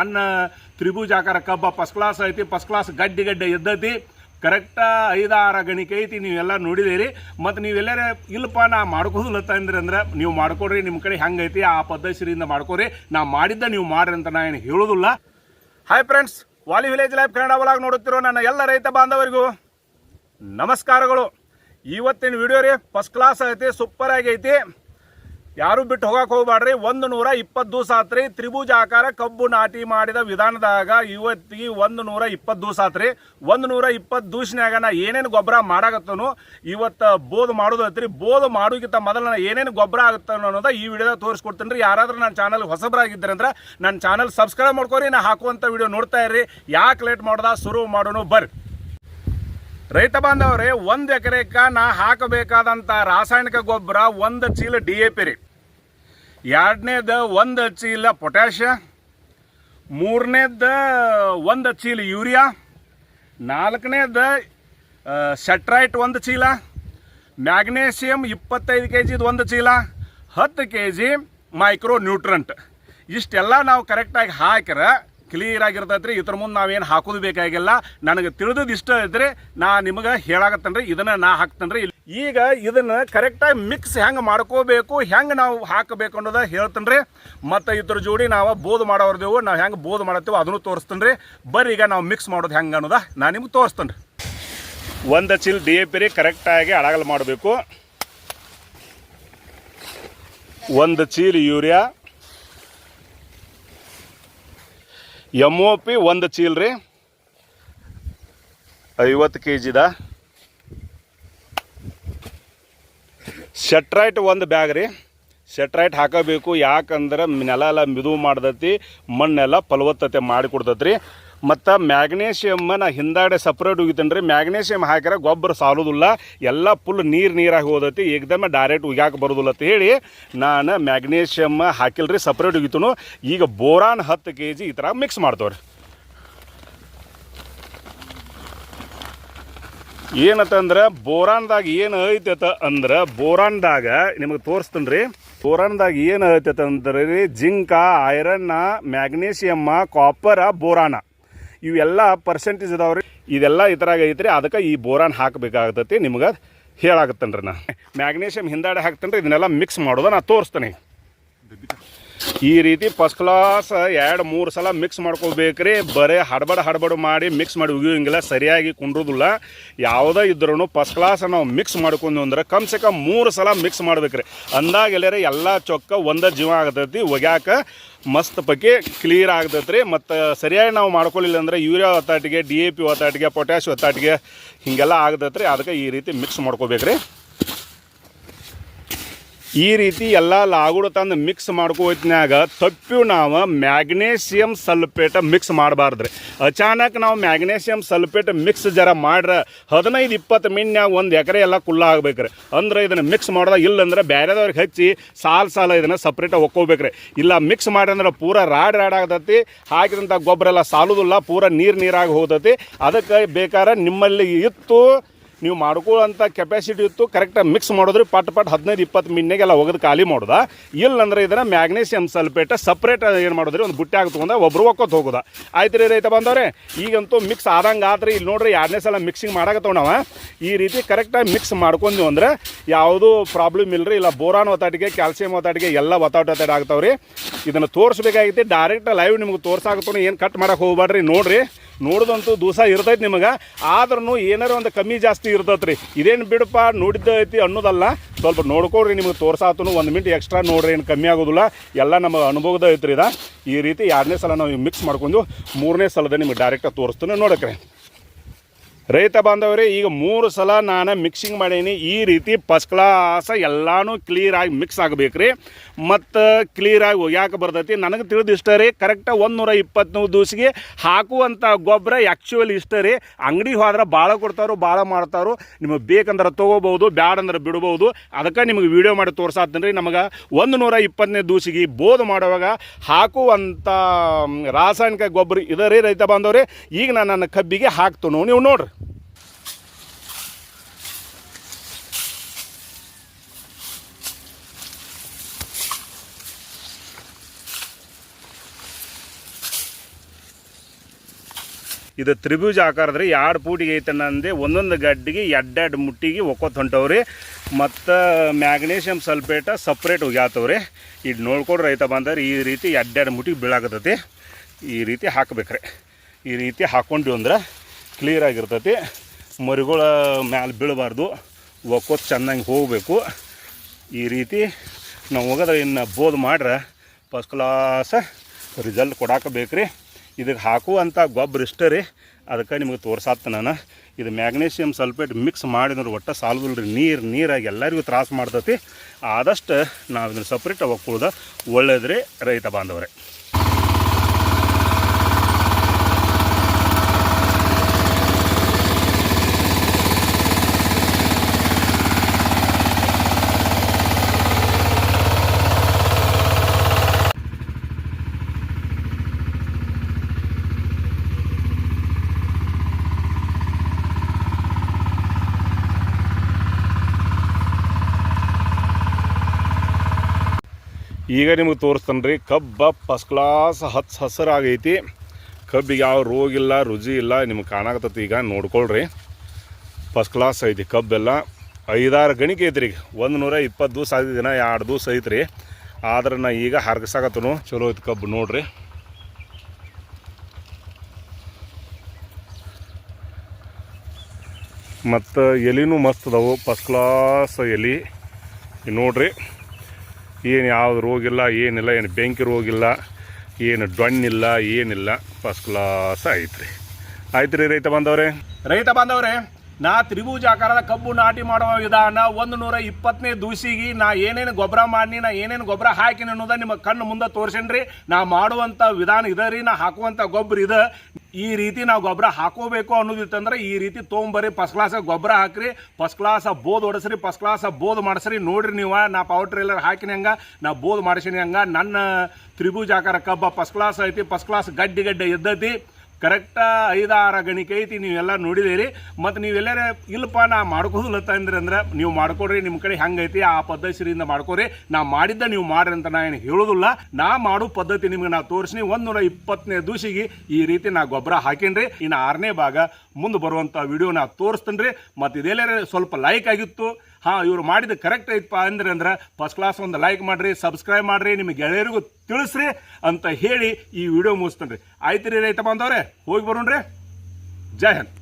ನನ್ನ ತ್ರಿಭುಜಾಕಾರ ಕಬ್ಬ ಫಸ್ಟ್ ಕ್ಲಾಸ್ ಐತಿ ಫಸ್ಟ್ ಕ್ಲಾಸ್ ಗಡ್ಡೆ ಗಡ್ಡೆ ಎದ್ದೈತಿ. ಕರೆಕ್ಟ ಐದಾರ ಗಣಿಕೆ ಐತಿ ನೀವೆಲ್ಲ ನೋಡಿದಿರಿ ಮತ್ತು ನೀವೆಲ್ಲರ, ಇಲ್ಲಪ್ಪ, ನಾ ಮಾಡ್ಕೋದಿಲ್ಲತ್ತ ಅಂದ್ರೆ ಅಂದ್ರೆ, ನೀವು ಮಾಡ್ಕೊಡ್ರಿ ನಿಮ್ಮ ಕಡೆ ಹೆಂಗೈತಿ, ಆ ಪದ್ಧತಿಯಿಂದ ಮಾಡ್ಕೊರಿ ನಾ ಮಾಡಿದ್ದ ನೀವು ಮಾಡ್ರಿ ಅಂತ ನಾ ಏನು ಹೇಳೋದಿಲ್ಲ. Hi friends Vali village life Kannada ಒಳಗೆ ನೋಡುತ್ತಿರೋ ನನ್ನ ಎಲ್ಲ ರೈತ ಬಾಂಧವರಿಗೂ ನಮಸ್ಕಾರಗಳು. ಇವತ್ತಿನ ವಿಡಿಯೋ ರೀ ಫಸ್ಟ್ ಕ್ಲಾಸ್ ಐತಿ ಸೂಪರ್ ಆಗೈತಿ ಯಾರು ಬಿಟ್ಟು ಹೋಗಕ್ಕೆ ಹೋಗ್ಬೇಡ್ರಿ? ಒಂದು ನೂರ ಇಪ್ಪತ್ತು ದಿವಸ ಆತ್ರಿ ತ್ರಿಭುಜ ಆಕಾರ ಕಬ್ಬು ನಾಟಿ ಮಾಡಿದ ವಿಧಾನದಾಗ ಇವತ್ತಿಗೆ ಒಂದು ನೂರ ಇಪ್ಪತ್ತು ದಿವಸ ಆತ್ರಿ ಒಂದು ನೂರ ಇಪ್ಪತ್ತು ದಿವಸನಾಗ ನಾ ಏನೇನು ಗೊಬ್ಬರ ಮಾಡಾಗತ್ತನು ಇವತ್ತು ಬೋದ್ ಮಾಡೋದು ಐತ್ರಿ. ಬೋದ್ ಮಾಡೋಕ್ಕಿಂತ ಮೊದಲು ನಾನು ಏನೇನು ಗೊಬ್ಬರ ಆಗುತ್ತನು ಅನ್ನೋದು ಈ ವಿಡಿಯೋದಾಗ ತೋರಿಸ್ಕೊಡ್ತೀನಿ ರೀ. ಯಾರಾದರೂ ನನ್ನ ಚಾನಲ್ ಹೊಸಬರಾಗಿದ್ದರೆ ಅಂದ್ರೆ ನನ್ನ ಚಾನಲ್ ಸಬ್ಸ್ಕ್ರೈಬ್ ಮಾಡ್ಕೊರಿ, ನಾ ಹಾಕುವಂಥ ವಿಡಿಯೋ ನೋಡ್ತಾ ಇರ್ರಿ. ಯಾಕೆ ಲೇಟ್ ಮಾಡ್ದ, ಶುರು ಮಾಡೋಣ ಬರ್ರಿ. ರೈತ ಬಾಂಧವ್ರೆ, ಒಂದು ಎಕರೆಕ ನಾ ಹಾಕಬೇಕಾದಂಥ ರಾಸಾಯನಿಕ ಗೊಬ್ಬರ, ಒಂದು ಚೀಲ ಡಿ ಎ ಪಿ ರೀ. ಎರಡನೇದ ಒಂದು ಚೀಲ ಪೊಟ್ಯಾಷ, ಮೂರನೇದ ಒಂದು ಚೀಲ ಯೂರಿಯಾ, ನಾಲ್ಕನೇದ ಸೆಟ್ರೈಟ್ ಒಂದು ಚೀಲ ಮ್ಯಾಗ್ನೇಷಿಯಮ್ ಇಪ್ಪತ್ತೈದು ಕೆ ಜಿದು ಒಂದು ಚೀಲ, ಹತ್ತು ಕೆ ಜಿ ಮೈಕ್ರೋ ನ್ಯೂಟ್ರಂಟ್. ಇಷ್ಟೆಲ್ಲ ನಾವು ಕರೆಕ್ಟಾಗಿ ಹಾಕಿರ ಕ್ಲಿಯರ್ ಆಗಿರ್ತೈತ್ರಿ. ಇದ್ರ ಮುಂದೆ ನಾವೇನು ಹಾಕೋದು ಬೇಕಾಗಿಲ್ಲ. ನನಗೆ ತಿಳಿದದ್ದು ಇಷ್ಟ ಇದ್ರೆ ನಾ ನಿಮಗೆ ಹೇಳಾಗತ್ತನ್ರಿ ಇದನ್ನು ನಾ ಹಾಕ್ತೇನೆ ರೀ ಈಗ ಇದನ್ನು ಕರೆಕ್ಟಾಗಿ ಮಿಕ್ಸ್ ಹೆಂಗೆ ಮಾಡ್ಕೋಬೇಕು, ಹೆಂಗೆ ನಾವು ಹಾಕಬೇಕು ಅನ್ನೋದ ಹೇಳ್ತೇನೆ ರೀ ಮತ್ತು ಇದ್ರ ಜೋಡಿ ನಾವು ಬೋದ್ ಮಾಡೋರ್ದೇವು, ನಾವು ಹೆಂಗೆ ಬೋದ್ ಮಾಡತ್ತೇವೆ ಅದನ್ನು ತೋರಿಸ್ತೇನೆ ರೀ ಬರ್ರಿ ಈಗ ನಾವು ಮಿಕ್ಸ್ ಮಾಡೋದು ಹೆಂಗೆ ಅನ್ನೋದ ನಾ ನಿಮ್ಗೆ ತೋರಿಸ್ತೇನೆ ರೀ ಒಂದು ಚೀಲ್ ಡಿ ಎ ಪಿರಿ ಕರೆಕ್ಟಾಗಿ ಅಳಗಲ್ ಮಾಡಬೇಕು. ಒಂದು ಚೀಲ್ ಯೂರಿಯಾ ಎಂ ಒ ಪಿ ಒಂದು ಚೀಲ ರೀ. ಐವತ್ತು ಕೆ ಜಿದ ಶೆಟ್ರೈಟ್ ಒಂದು ಬ್ಯಾಗ್ ರೀ. ಶೆಟ್ರೈಟ್ ಹಾಕಬೇಕು ಯಾಕಂದ್ರೆ ನೆಲ ಎಲ್ಲ ಮಿದು ಮಾಡ್ದತಿ, ಮಣ್ಣೆಲ್ಲ ಫಲವತ್ತತೆ ಮಾಡಿ ಕೊಡ್ತೈತೆ ರೀ ಮತ್ತು ಮ್ಯಾಗ್ನೇಷಿಯಮ್ ನಾ ಹಿಂದಾಡೆ ಸಪ್ರೇಟ್ ಉಗಿತೇನೆ ರೀ ಮ್ಯಾಗ್ನೇಷಿಯಮ್ ಹಾಕಿರ ಗೊಬ್ಬರ ಸಾಲೋದಿಲ್ಲ. ಎಲ್ಲ ಫುಲ್ ನೀರು ನೀರಾಗಿ ಹೋದತಿ. ಏಕದಮ್ಮ ಡೈರೆಕ್ಟ್ ಉಗ್ಯಾಕೆ ಬರೋದಿಲ್ಲ ಅಂತ ಹೇಳಿ ನಾನು ಮ್ಯಾಗ್ನೇಷಿಯಮ್ ಹಾಕಿಲ್ಲ ರೀ ಸಪ್ರೇಟ್ ಉಗಿತನು. ಈಗ ಬೋರಾನ್ ಹತ್ತು ಕೆ ಜಿ ಈ ಥರ ಮಿಕ್ಸ್ ಮಾಡ್ತೇವೆ ರೀ ಏನತ್ತಂದ್ರೆ ಬೋರಾನ್ದಾಗ ಏನು ಐತತ ಅಂದ್ರೆ ಬೋರಾನ್ದಾಗ ನಿಮಗೆ ತೋರಿಸ್ತೀನಿ ರೀ ಬೋರಾನ್ದಾಗ ಏನು ಐತತ ಅಂದ್ರೆ, ಜಿಂಕ ಐರನ್ನ ಮ್ಯಾಗ್ನೇಷಿಯಮ್ಮ ಕಾಪರ ಬೋರಾನ. ಇವೆಲ್ಲ ಪರ್ಸೆಂಟೇಜ್ ಇದಾವೆ ರೀ ಇದೆಲ್ಲ ಈ ಥರ ಐತ್ರಿ. ಅದಕ್ಕೆ ಈ ಬೋರಾನ್ ಹಾಕಬೇಕಾಗತ್ತೆ. ನಿಮ್ಗೆ ಹೇಳಾಗತ್ತನ್ರಿ ನಾನು ಮ್ಯಾಗ್ನೇಷಿಯಮ್ ಹಿಂದಾಡೆ ಹಾಕ್ತೇನೆ ರೀ ಇದನ್ನೆಲ್ಲ ಮಿಕ್ಸ್ ಮಾಡೋದು ನಾನು ತೋರಿಸ್ತೇನೆ. ಈ ರೀತಿ ಫಸ್ಟ್ ಕ್ಲಾಸ್ ಎರಡು, ಮೂರು ಸಲ ಮಿಕ್ಸ್ ಮಾಡ್ಕೋಬೇಕ್ರಿ ಬರೀ ಹಡಬಡ ಹಡಬಡ ಮಾಡಿ ಮಿಕ್ಸ್ ಮಾಡಿ ಉಗಿಯೋಂಗಿಲ್ಲ ಸರಿಯಾಗಿ ಕುಂಡ್ರೋದಿಲ್ಲ. ಯಾವುದೇ ಇದ್ರೂ ಫಸ್ಟ್ ಕ್ಲಾಸ್ ನಾವು ಮಿಕ್ಸ್ ಮಾಡ್ಕೊಂಡು ಅಂದ್ರೆ ಕಮ್ ಸೆ ಕಮ್ ಮೂರು ಸಲ ಮಿಕ್ಸ್ ಮಾಡ್ಬೇಕ್ರಿ. ಅಂದಾಗ ಎಲ್ಲರ ಎಲ್ಲ ಚೊಕ್ಕ ಒಂದೇ ಜೀವ ಆಗತೈತಿ, ಒಗ್ಯಾಕ ಮಸ್ತ್ ಪೈಕಿ ಕ್ಲಿಯರ್ ಆಗ್ತೈತೆ ರೀ ಮತ್ತು ಸರಿಯಾಗಿ ನಾವು ಮಾಡ್ಕೊಳ್ಳಿಲ್ಲ ಅಂದ್ರೆ ಯೂರಿಯಾ ಒತ್ತಾಟಿಗೆ ಡಿ ಎ ಪಿ ಒತ್ತಾಟಿಗೆ ಪೊಟ್ಯಾಶ್ ಒತ್ತಾಟಿಗೆ ಹೀಗೆಲ್ಲ ಆಗ್ತೈತೆ ರೀ ಅದಕ್ಕೆ ಈ ರೀತಿ ಮಿಕ್ಸ್ ಮಾಡ್ಕೋಬೇಕ್ರಿ. ಈ ರೀತಿ ಎಲ್ಲ ಲಾಗುಡ ತಂದು ಮಿಕ್ಸ್ ಮಾಡ್ಕೋತ್ನಾಗ ತಪ್ಪು ನಾವು ಮ್ಯಾಗ್ನೇಷಿಯಮ್ ಸಲ್ಫೇಟ್ ಮಿಕ್ಸ್ ಮಾಡಬಾರ್ದ್ರಿ. ಅಚಾನಕ್ ನಾವು ಮ್ಯಾಗ್ನೇಷಿಯಮ್ ಸಲ್ಫೇಟ್ ಮಿಕ್ಸ್ ಜರ ಮಾಡ್ರೆ ಹದಿನೈದು ಇಪ್ಪತ್ತು ಮಿನ್ಯಾಗ ಒಂದು ಎಕರೆ ಎಲ್ಲ ಕುಲ್ಲ ಆಗ್ಬೇಕ್ರಿ. ಅಂದ್ರೆ ಇದನ್ನು ಮಿಕ್ಸ್ ಮಾಡೋದ ಇಲ್ಲಂದ್ರೆ ಬೇರೆದವ್ರಿಗೆ ಹಚ್ಚಿ ಸಾಲ್ ಸಾಲ ಇದನ್ನು ಸಪ್ರೇಟಾಗಿ ಒಕ್ಕೋಬೇಕ್ರಿ. ಇಲ್ಲ ಮಿಕ್ಸ್ ಮಾಡಿದ್ರೆ ಪೂರ ರಾಡ್ ರಾಡ್ ಆಗ್ತೈತಿ ಹಾಕಿದಂಥ ಗೊಬ್ಬರ ಎಲ್ಲ ಸಾಲುದಿಲ್ಲ, ಪೂರ ನೀರು ನೀರಾಗಿ ಹೋಗ್ತೈತಿ ಅದಕ್ಕೆ ಬೇಕಾದ್ರೆ ನಿಮ್ಮಲ್ಲಿ ಇತ್ತು ನೀವು ಮಾಡ್ಕೊಳ್ಳೋಂಥ ಕೆಪಾಸಿಟಿ ಇತ್ತು ಕರೆಕ್ಟಾಗಿ ಮಿಕ್ಸ್ ಮಾಡಿದ್ರೆ ಪಟ್ ಪಟ್ ಹದಿನೈದು, ಇಪ್ಪತ್ತು ಮಿನ್ನೆಗೆಲ್ಲ ಒಗೆದು ಖಾಲಿ ಮಾಡೋದ. ಇಲ್ಲಂದ್ರೆ ಇದನ್ನು ಮ್ಯಾಗ್ನೇಷಿಯಮ್ ಸಲ್ಫೇಟ್ ಸಪ್ರೇಟ್ ಏನು ಮಾಡೋದ್ರಿ? ಒಂದು ಬುಟ್ಟಿ ತೊಗೊಂಡ ಒಬ್ರು ಒಕ್ಕೋತ್ ಹೋಗೋದ. ಆಯ್ತು ರೀ ರೈತ ಬಂದವ್ರೆ ಈಗಂತೂ ಮಿಕ್ಸ್ ಆದಂಗೆ ಆತ್ರಿ. ಇಲ್ಲಿ ನೋಡ್ರಿ ಎರಡನೇ ಸಲ ಮಿಕ್ಸಿಂಗ್ ಮಾಡಕತ್ತವ ಈ ರೀತಿ ಕರೆಕ್ಟಾಗಿ ಮಿಕ್ಸ್ ಮಾಡ್ಕೊಂಡ್ವಿ ಅಂದ್ರೆ ಯಾವುದೂ ಪ್ರಾಬ್ಲಮ್ ಇಲ್ಲರಿ ಇಲ್ಲ ಬೋರಾನ್ ಒತ್ತಾಟಿಗೆ ಕ್ಯಾಲ್ಸಿಯಂ ಒತ್ತಾಟಿಗೆ ಎಲ್ಲ ಒತ್ತಾಟ ಒತ್ತಾಟ ರೀ. ಇದನ್ನು ತೋರಿಸ್ಬೇಕಾಗಿತ್ತು. ಡೈರೆಕ್ಟ್ ಲೈವ್ ನಿಮ್ಗೆ ತೋರ್ಸಾಕತ್ತೋ ಏನು ಕಟ್ ಮಾಡೋಕೆ ಹೋಗ್ಬೇಡ್ರಿ ನೋಡ್ರಿ, ನೋಡ್ದಂತೂ ದೂಸ ಇರ್ತೈತೆ ನಿಮಗೆ. ಆದ್ರೂ ಏನಾರು ಒಂದು ಕಮ್ಮಿ ಜಾಸ್ತಿ ಇರ್ತೈತೆ ರೀ ಇದೇನು ಬಿಡಪ್ಪ, ನೋಡಿದ್ದ ಐತಿ ಅನ್ನೋದಲ್ಲ. ಸ್ವಲ್ಪ ನೋಡ್ಕೊಡ್ರಿ ನಿಮಗೆ ತೋರ್ಸಾತನು ಒಂದು ಮಿನಿಟ್ ಎಕ್ಸ್ಟ್ರಾ ನೋಡ್ರಿ, ಏನು ಕಮ್ಮಿ ಆಗೋದಿಲ್ಲ. ಎಲ್ಲ ನಮ್ಮ ಅನುಭವದ ಐತ್ರಿ ಇದ. ಈ ರೀತಿ ಎರಡನೇ ಸಲ ನಾವು ಮಿಕ್ಸ್ ಮಾಡ್ಕೊಂಡು ಮೂರನೇ ಸಲದ ನಿಮಗೆ ಡೈರೆಕ್ಟಾಗಿ ತೋರಿಸ್ತೀನಿ ನೋಡಕ್ರಿ. ರೈತ ಬಾಂಧವರೇ, ಈಗ ಮೂರು ಸಲ ನಾನು ಮಿಕ್ಸಿಂಗ್ ಮಾಡೀನಿ. ಈ ರೀತಿ ಫಸ್ಟ್ ಕ್ಲಾಸ ಎಲ್ಲನೂ ಕ್ಲಿಯರಾಗಿ ಮಿಕ್ಸ್ ಆಗಬೇಕ್ರಿ. ಮತ್ತು ಕ್ಲಿಯರಾಗಿ ಯಾಕೆ ಬರ್ತೈತಿ. ನನಗೆ ತಿಳಿದು ಇಷ್ಟ ರೀ ಕರೆಕ್ಟಾಗಿ ಒಂದು ನೂರ ಇಪ್ಪತ್ತ್ಮೂರು ದಿವಸಿಗೆ ಹಾಕುವಂಥ ಗೊಬ್ಬರ ಆ್ಯಕ್ಚುಲಿ ಇಷ್ಟ ರೀ. ಅಂಗಡಿ ಹೋದ್ರೆ ಭಾಳ ಕೊಡ್ತಾರೋ ಭಾಳ ಮಾಡ್ತಾರೋ ನಿಮಗೆ ಬೇಕಂದ್ರೆ ತೊಗೋಬೋದು ಬ್ಯಾಡಂದ್ರೆ ಬಿಡ್ಬೋದು ಅದಕ್ಕೆ ನಿಮಗೆ ವಿಡಿಯೋ ಮಾಡಿ ತೋರ್ಸಾತೀನಿ ರೀ ನಮಗೆ ಒಂದು ನೂರ ಇಪ್ಪತ್ತನೇ ದಿವಸಿಗೆ ಬೋದ್ ಮಾಡುವಾಗ ಹಾಕುವಂಥ ರಾಸಾಯನಿಕ ಗೊಬ್ಬರ ಇದೆ ರೀ ರೈತ ಬಾಂಧವ್ರೆ. ಈಗ ನಾನು ನನ್ನ ಕಬ್ಬಿಗೆ ಹಾಕ್ತೇನೆ. ನೀವು ನೋಡ್ರಿ. ಇದು ತ್ರಿಭುಜ ಆಕಾರದ್ರಿ ಎರಡು ಪೂಟಿಗೆ ಐತಣ್ಣ ಅಂದೆ, ಒಂದೊಂದು ಗಡ್ಡಿಗೆ, ಎಡ್ಡೆಡ್ ಮುಟ್ಟಿಗೆ ಒಕ್ಕೊತ್ ಹೊಂಟವ್ರಿ. ಮತ್ತು ಮ್ಯಾಗ್ನೀಷಿಯಮ್ ಸಲ್ಫೇಟ ಸಪ್ರೇಟ್ ಹೋಗ್ಯಾತವ್ರಿ ಇದು ನೋಡ್ಕೊಂಡು ರೈತ ಬಂದರೆ ಈ ರೀತಿ ಎಡ್ಡೆಡ್ ಮುಟ್ಟಿಗೆ ಬೀಳಾಕತ್ತೈತಿ. ಈ ರೀತಿ ಹಾಕ್ಬೇಕ್ರಿ. ಈ ರೀತಿ ಹಾಕ್ಕೊಂಡ್ವಿ ಅಂದ್ರೆ ಕ್ಲಿಯರ್ ಆಗಿರ್ತೈತಿ. ಮರಿಗಳ ಮ್ಯಾಲೆ ಬೀಳಬಾರ್ದು. ಒಕ್ಕೋತ್ ಚೆನ್ನಾಗಿ ಹೋಗಬೇಕು. ಈ ರೀತಿ ನಾವು ಹೋಗೋದ್ರೆ ಇನ್ನು ಬೋದ್ ಮಾಡ್ರೆ ಫಸ್ಟ್ ಕ್ಲಾಸ್ ರಿಸಲ್ಟ್ ಕೊಡಾಕ ಬೇಕ್ರಿ ಇದಕ್ಕೆ ಹಾಕುವಂಥ ಗೊಬ್ಬರ ಇಷ್ಟ ರೀ. ಅದಕ್ಕೆ ನಿಮಗೆ ತೋರ್ಸಾತ್ತ ನಾನು. ಇದು ಮ್ಯಾಗ್ನೇಷಿಯಮ್ ಸಲ್ಫೇಟ್ ಮಿಕ್ಸ್ ಮಾಡಿದ್ರೆ ಒಟ್ಟು ಸಾಲ್ವಲ್ರಿ ನೀರು, ನೀರಾಗಿ ಎಲ್ಲರಿಗೂ ತ್ರಾಸ ಮಾಡ್ತತಿ. ಆದಷ್ಟು ನಾವು ಇದನ್ನು ಸಪ್ರೇಟ್ ಒಕ್ಕುಳ್ದ ಒಳ್ಳೇದ್ರಿ ರೈತ ಬಾಂಧವರೇ. ಈಗ ನಿಮಗೆ ತೋರಿಸ್ತಾನೆ ರೀ, ಕಬ್ಬ ಫಸ್ಟ್ ಕ್ಲಾಸ್ ಹಚ್ಚ ಹಸಿರಾಗೈತಿ. ಕಬ್ಬಿಗೆ ಯಾವ ರೋಗ ಇಲ್ಲ ರುಚಿ ಇಲ್ಲ, ನಿಮ್ಗೆ ಕಾಣಾಕತ್ತೈತಿ ಈಗ, ನೋಡ್ಕೊಳ್ರಿ. ಫಸ್ಟ್ ಕ್ಲಾಸ್ ಐತಿ ಕಬ್ಬೆಲ್ಲ. ಐದಾರು ಗಣಿಕೆ ಐತ್ರಿ ಈಗ ಒಂದು ನೂರ ಇಪ್ಪತ್ತು ದಿವಸ ಆದ ದಿನ, ಎರಡು ದಿವಸ ಐತ್ರಿ. ಆದ್ರೆ ನಾ ಈಗ ಹರ್ಗಸಾಕತ್ತನು, ಚಲೋ ಐತಿ ಕಬ್ಬು ನೋಡ್ರಿ. ಮತ್ತು ಎಲಿನೂ ಮಸ್ತ್ ಅದಾವು ಫಸ್ಟ್ ಕ್ಲಾಸ್ ಎಲಿ. ನೋಡ್ರಿ. ಏನು ಯಾವುದು ರೋಗಿಲ್ಲ ಏನಿಲ್ಲ, ಏನು ಬೆಂಕಿ ರೋಗಿಲ್ಲ ಏನು ಡೊಣ್ಣಿಲ್ಲ ಏನಿಲ್ಲ. ಫಸ್ಟ್ ಕ್ಲಾಸ್ ಐತ್ರಿ ಆಯ್ತು ರೀ ರೈತ ಬಾಂಧವ್ರೆ. ರೈತ ಬಾಂಧವ್ರೆ ನಾ ತ್ರಿಭುಜಾಕಾರದ ಕಬ್ಬು ನಾಟಿ ಮಾಡುವ ವಿಧಾನ ಒಂದು ನೂರ ಇಪ್ಪತ್ತನೇ ದೂಸಿಗೆ, ನಾ ಏನೇನು ಗೊಬ್ಬರ ಮಾಡಿ ನಾ ಏನೇನು ಗೊಬ್ಬರ ಹಾಕಿನಿ ಅನ್ನೋದ ನಿಮ್ಮ ಕಣ್ಣು ಮುಂದೆ ತೋರಿಸೇನ್ರಿ. ನಾ ಮಾಡುವಂಥ ವಿಧಾನ ಇದೆ ರೀ, ನಾ ಹಾಕುವಂಥ ಗೊಬ್ಬರ ಇದೆ. ಈ ರೀತಿ ನಾವು ಗೊಬ್ಬರ ಹಾಕೋಬೇಕು ಅನ್ನೋದಿತ್ತಂದ್ರೆ ಈ ರೀತಿ ತೊಗೊಂಬರ್ರಿ ಫಸ್ಟ್ ಕ್ಲಾಸ್ ಗೊಬ್ಬರ ಹಾಕ್ರಿ ಫಸ್ಟ್ ಕ್ಲಾಸ್ ಬೋದ್ ಹೊಡೆಸ್ರಿ ಫಸ್ಟ್ ಕ್ಲಾಸ್ ಬೋದ್ ಮಾಡಿಸ್ರಿ. ನೋಡ್ರಿ ನೀವು, ನಾ ಪವರ್ ಟ್ರೇಲರ್ ಹಾಕಿನ ಹಂಗ, ನಾ ಬೋದ್ ಮಾಡಿಸಿನಿ ಹಂಗ. ನನ್ನ ತ್ರಿಭುಜಾಕಾರ ಕಬ್ಬ ಫಸ್ಟ್ ಕ್ಲಾಸ್ ಐತಿ ಫಸ್ಟ್ ಕ್ಲಾಸ್ ಗಡ್ಡಿ ಗಡ್ಡೆ ಎದ್ದೈತಿ ಕರೆಕ್ಟ ಐದಾರ ಗಣಿಕೆ ಐತಿ ನೀವೆಲ್ಲ ನೋಡಿದಿರಿ. ಮತ್ತು ನೀವೆಲ್ಲರ, ಇಲ್ಲಪ್ಪ, ನಾ ಮಾಡ್ಕೋದಿಲ್ಲತ್ತ ಅಂದ್ರೆ ಅಂದ್ರೆ, ನೀವು ಮಾಡ್ಕೊಡ್ರಿ ನಿಮ್ಮ ಕಡೆ ಹೆಂಗೈತಿ, ಆ ಪದ್ಧತಿಯಿಂದ ಮಾಡ್ಕೊರಿ ನಾ ಮಾಡಿದ್ದ ನೀವು ಮಾಡ್ರಿ ಅಂತ ನಾ ಏನು ಹೇಳೋದಿಲ್ಲ. ನಾ ಮಾಡೋ ಪದ್ಧತಿ ನಿಮ್ಗೆ ನಾ ತೋರಿಸ್ನಿ. ಒಂದು ನೂರ ಇಪ್ಪತ್ತನೇ ದೂಸಿಗೆ ಈ ರೀತಿ ನಾ ಗೊಬ್ಬರ ಹಾಕೀನಿ ಇನ್ನು ಆರನೇ ಭಾಗ ಮುಂದೆ ಬರುವಂಥ ವಿಡಿಯೋ ನಾ ತೋರಿಸ್ತೀನಿ ರೀ ಮತ್ತು ಇದೆಲ್ಲರ ಸ್ವಲ್ಪ ಲೈಕ್ ಆಗಿತ್ತು. ಹಾಂ, ಇವರು ಮಾಡಿದ ಕರೆಕ್ಟ್ ಐತಪ್ಪ ಅಂದ್ರೆ ಅಂದ್ರೆ ಫಸ್ಟ್ ಕ್ಲಾಸ್ ಒಂದು ಲೈಕ್ ಮಾಡಿರಿ ಸಬ್ಸ್ಕ್ರೈಬ್ ಮಾಡಿರಿ ನಿಮ್ಮ ಗೆಳೆಯರಿಗೂ ತಿಳಿಸ್ರಿ ಅಂತ ಹೇಳಿ ಈ ವಿಡಿಯೋ ಮುಗಿಸ್ತೇನೆ ರೀ ಆಯ್ತು ರೀ ರೈತ ಬಂದವ್ರೆ ಹೋಗಿ ಬರೋಣ್ರಿ. ಜೈ ಹಿಂದ್.